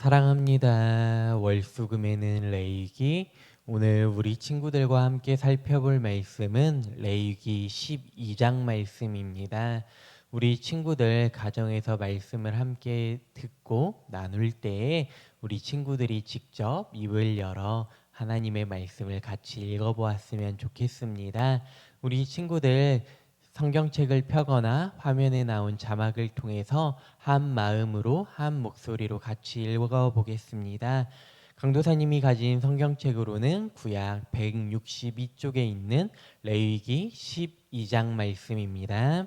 사랑합니다. 월수금에는 레이기. 오늘 우리 친구들과 함께 살펴볼 말씀은 레이기 12장 말씀입니다. 우리 친구들 가정에서 말씀을 함께 듣고 나눌 때에 우리 친구들이 직접 입을 열어 하나님의 말씀을 같이 읽어보았으면 좋겠습니다. 우리 친구들 성경책을 펴거나 화면에 나온 자막을 통해서 한 마음으로 한 목소리로 같이 읽어 보겠습니다. 강도사님이 가진 성경책으로는 구약 162쪽에 있는 레위기 12장 말씀입니다.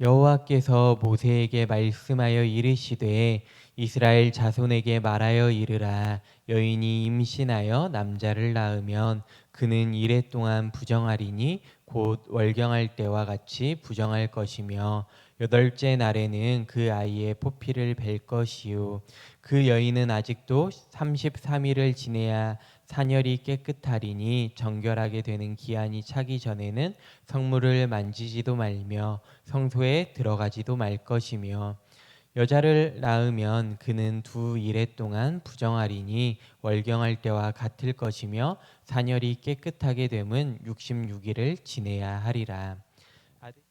여호와께서 모세에게 말씀하여 이르시되 이스라엘 자손에게 말하여 이르라 여인이 임신하여 남자를 낳으면 그는 이래 동안 부정하리니 곧 월경할 때와 같이 부정할 것이며 여덟째 날에는 그 아이의 포피를 벨 것이요. 그 여인은 아직도 33일을 지내야 산열이 깨끗하리니 정결하게 되는 기한이 차기 전에는 성물을 만지지도 말며 성소에 들어가지도 말 것이며 여자를 낳으면 그는 두 일해 동안 부정하리니 월경할 때와 같을 것이며 사녀리 깨끗하게 됨은 66일을 지내야 하리라.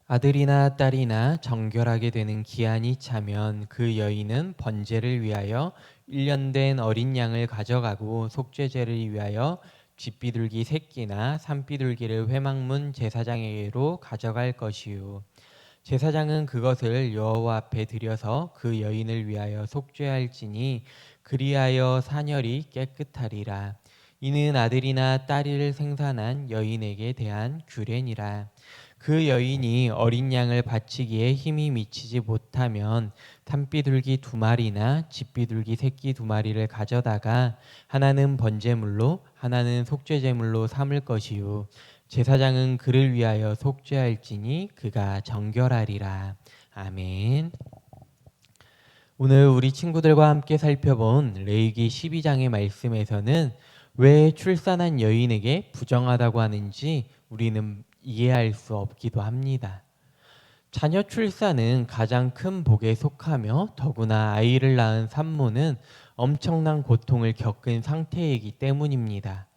아들이나 딸이나 정결하게 되는 기한이 차면 그 여인은 번제를 위하여 1년 된 어린 양을 가져가고 속죄제를 위하여 쥐비둘기 새끼나 산비둘기를 회막문 제사장에게로 가져갈 것이요 제사장은 그것을 여호와 앞에 들여서 그 여인을 위하여 속죄할지니 그리하여 사녀리 깨끗하리라. 이는 아들이나 딸을 생산한 여인에게 대한 규례니라. 그 여인이 어린 양을 바치기에 힘이 미치지 못하면 탄비둘기 두 마리나 집비둘기 새끼 두 마리를 가져다가 하나는 번제물로 하나는 속죄제물로 삼을 것이요 제사장은 그를 위하여 속죄할지니 그가 정결하리라. 아멘. 오늘 우리 친구들과 함께 살펴본 레위기 12장의 말씀에서는 왜 출산한 여인에게 부정하다고 하는지 우리는 이해할 수 없기도 합니다. 자녀 출산은 가장 큰 복에 속하며 더구나 아이를 낳은 산모는 엄청난 고통을 겪은 상태이기 때문입니다.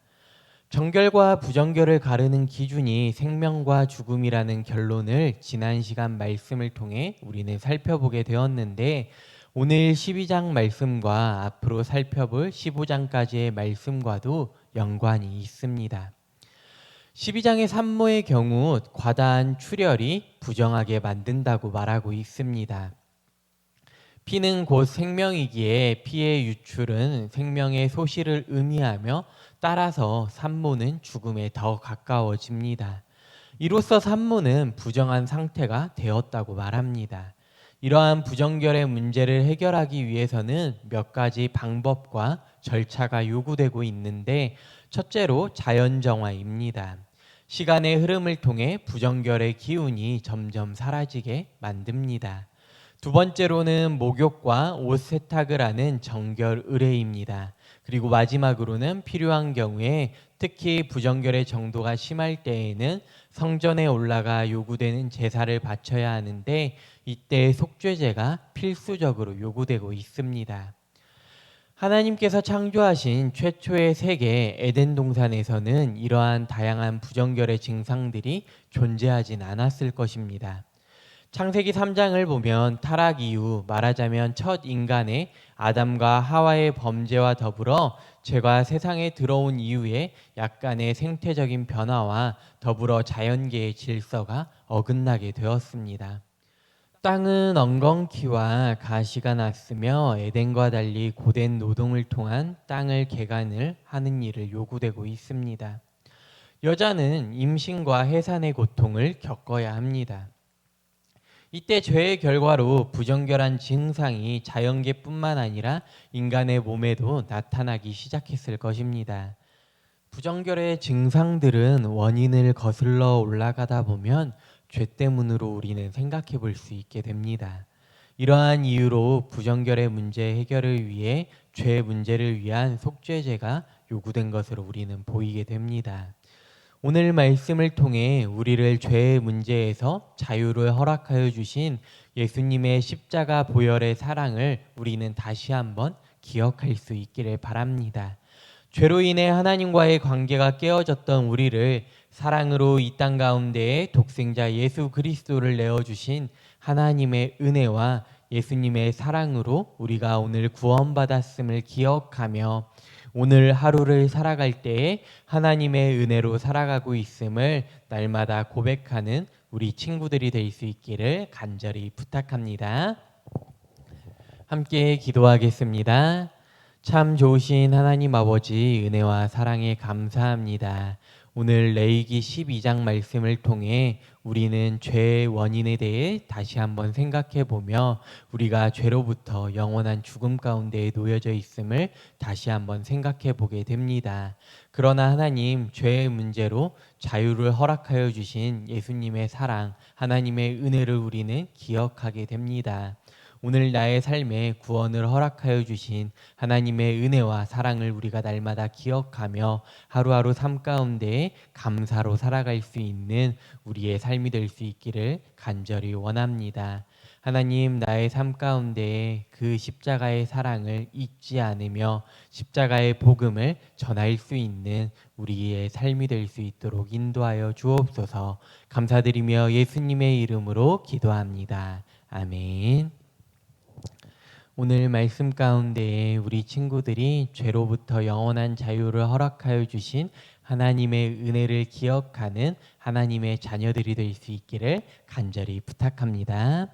정결과 부정결을 가르는 기준이 생명과 죽음이라는 결론을 지난 시간 말씀을 통해 우리는 살펴보게 되었는데 오늘 12장 말씀과 앞으로 살펴볼 15장까지의 말씀과도 연관이 있습니다. 12장의 산모의 경우 과다한 출혈이 부정하게 만든다고 말하고 있습니다. 피는 곧 생명이기에 피의 유출은 생명의 소실을 의미하며 따라서 산모는 죽음에 더 가까워집니다. 이로써 산모는 부정한 상태가 되었다고 말합니다. 이러한 부정결의 문제를 해결하기 위해서는 몇 가지 방법과 절차가 요구되고 있는데 첫째로 자연정화입니다. 시간의 흐름을 통해 부정결의 기운이 점점 사라지게 만듭니다. 두 번째로는 목욕과 옷 세탁을 하는 정결 의뢰입니다. 그리고 마지막으로는 필요한 경우에 특히 부정결의 정도가 심할 때에는 성전에 올라가 요구되는 제사를 바쳐야 하는데 이때 속죄제가 필수적으로 요구되고 있습니다. 하나님께서 창조하신 최초의 세계 에덴 동산에서는 이러한 다양한 부정결의 증상들이 존재하진 않았을 것입니다. 창세기 3장을 보면 타락 이후 말하자면 첫 인간의 아담과 하와의 범죄와 더불어 죄가 세상에 들어온 이후에 약간의 생태적인 변화와 더불어 자연계의 질서가 어긋나게 되었습니다. 땅은 엉겅퀴와 가시가 났으며 에덴과 달리 고된 노동을 통한 땅을 개간을 하는 일을 요구되고 있습니다. 여자는 임신과 해산의 고통을 겪어야 합니다. 이때 죄의 결과로 부정결한 증상이 자연계뿐만 아니라 인간의 몸에도 나타나기 시작했을 것입니다. 부정결의 증상들은 원인을 거슬러 올라가다 보면 죄 때문으로 우리는 생각해 볼 수 있게 됩니다. 이러한 이유로 부정결의 문제 해결을 위해 죄 문제를 위한 속죄제가 요구된 것으로 우리는 보이게 됩니다. 오늘 말씀을 통해 우리를 죄의 문제에서 자유를 허락하여 주신 예수님의 십자가 보혈의 사랑을 우리는 다시 한번 기억할 수 있기를 바랍니다. 죄로 인해 하나님과의 관계가 깨어졌던 우리를 사랑으로 이 땅 가운데에 독생자 예수 그리스도를 내어 주신 하나님의 은혜와 예수님의 사랑으로 우리가 오늘 구원받았음을 기억하며 오늘 하루를 살아갈 때에 하나님의 은혜로 살아가고 있음을 날마다 고백하는 우리 친구들이 될 수 있기를 간절히 부탁합니다. 함께 기도하겠습니다. 참 좋으신 하나님 아버지 은혜와 사랑에 감사합니다. 오늘 레이기 12장 말씀을 통해 우리는 죄의 원인에 대해 다시 한번 생각해 보며 우리가 죄로부터 영원한 죽음 가운데에 놓여져 있음을 다시 한번 생각해 보게 됩니다. 그러나 하나님 죄의 문제로 자유를 허락하여 주신 예수님의 사랑, 하나님의 은혜를 우리는 기억하게 됩니다. 오늘 나의 삶에 구원을 허락하여 주신 하나님의 은혜와 사랑을 우리가 날마다 기억하며 하루하루 삶 가운데 감사로 살아갈 수 있는 우리의 삶이 될 수 있기를 간절히 원합니다. 하나님 나의 삶 가운데 그 십자가의 사랑을 잊지 않으며 십자가의 복음을 전할 수 있는 우리의 삶이 될 수 있도록 인도하여 주옵소서. 감사드리며 예수님의 이름으로 기도합니다. 아멘. 오늘 말씀 가운데 우리 친구들이 죄로부터 영원한 자유를 허락하여 주신 하나님의 은혜를 기억하는 하나님의 자녀들이 될 수 있기를 간절히 부탁합니다.